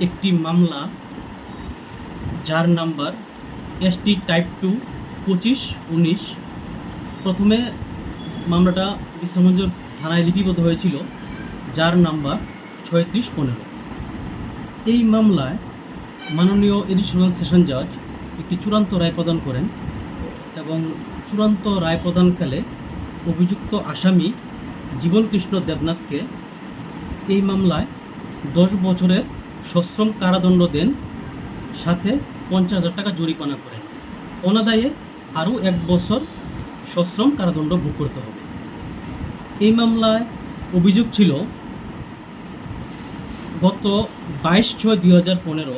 একটি মামলা যার নাম্বার এসটি টাইপ টু পঁচিশ, উনিশ। প্রথমে মামলাটা বিশ্রামগঞ্জ থানায় লিপিবদ্ধ হয়েছিল, যার নাম্বার ছয়ত্রিশ, পনেরো। এই মামলায় মাননীয় এডিশনাল সেশন জাজ একটি চূড়ান্ত রায় প্রদান করেন এবং চূড়ান্ত রায় প্রদানকালে অভিযুক্ত আসামি জীবনকৃষ্ণ দেবনাথকে এই মামলায় দশ বছরের সশ্রম কারাদণ্ড দেন, সাথে পঞ্চাশ হাজার টাকা জরিমানা করেন। অনাদায়ে আরও এক বছর সশ্রম কারাদণ্ড ভোগ করতে হবে। এই মামলায় অভিযোগ ছিল, গত বাইশ ছয় দুই হাজার পনেরো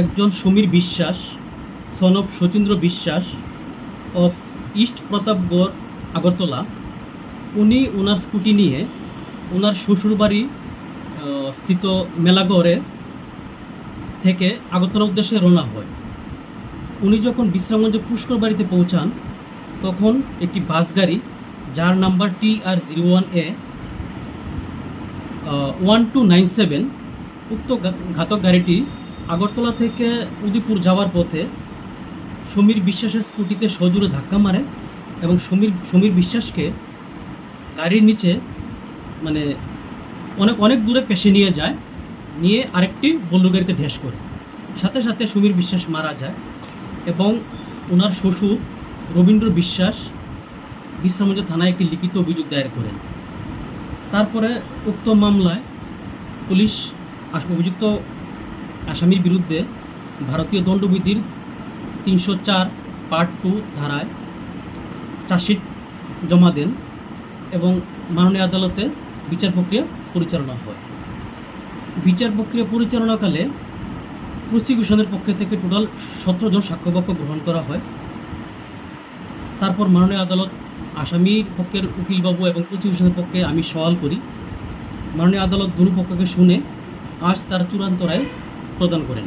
একজন সমীর বিশ্বাস, সনব শচীন্দ্র বিশ্বাস অফ ইস্ট প্রতাপগড় আগরতলা উনি ওনার স্কুটি নিয়ে ওনার শ্বশুরবাড়ি স্থিত মেলাগড়ে থেকে আগরতলা উদ্দেশ্যে রওনা হয়। উনি যখন বিশ্রামগঞ্জ পুষ্কর বাড়িতে পৌঁছান, তখন একটি বাস গাড়ি, যার number T R zero one A one two nine seven, উক্ত ঘাতক গাড়িটি আগরতলা থেকে উদয়পুর যাওয়ার পথে সমীর বিশ্বাসের স্কুটিতে সজোরে ধাক্কা মারে এবং সমীর সমীর বিশ্বাসকে গাড়ির নিচে মানে অনেক অনেক দূরে পেশে নিয়ে যায়, নিয়ে আরেকটি বল্লু গাড়িতে ঢেস করে। সাথে সাথে সমীর বিশ্বাস মারা যায় এবং ওনার শ্বশুর রবীন্দ্র বিশ্বাস বিশ্রামঞ্জ থানায় একটি লিখিত অভিযোগ দায়ের করেন। তারপরে উক্ত মামলায় পুলিশ অভিযুক্ত আসামির বিরুদ্ধে ভারতীয় দণ্ডবিধির তিনশো চার পার্ট টু ধারায় চার্জশিট জমা দেন এবং মাননীয় আদালতে বিচার প্রক্রিয়া পরিচালনা হয়। বিচার প্রক্রিয়া পরিচালনাকালে প্রসিকিউশনের পক্ষ থেকে টোটাল সতেরো জন সাক্ষ্যপক্ষ গ্রহণ করা হয়। তারপর মাননীয় আদালত আসামির পক্ষের উকিলবাবু এবং প্রসিকিউশনের পক্ষে আমি সওয়াল করি। মাননীয় আদালত দুপক্ষকে শুনে আজ তার চূড়ান্ত রায় প্রদান করেন।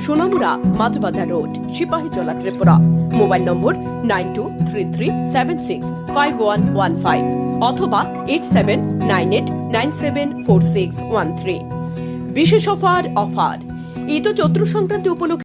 Sonamura মাঝবাজার road Sepahijala Tripura. Mobile number nine two three three seven six five one one five অথবা eight seven nine eight nine seven four six one three. বিশেষ অফার অফার। ঈদ ও চৈত্র সংক্রান্তি উপলক্ষে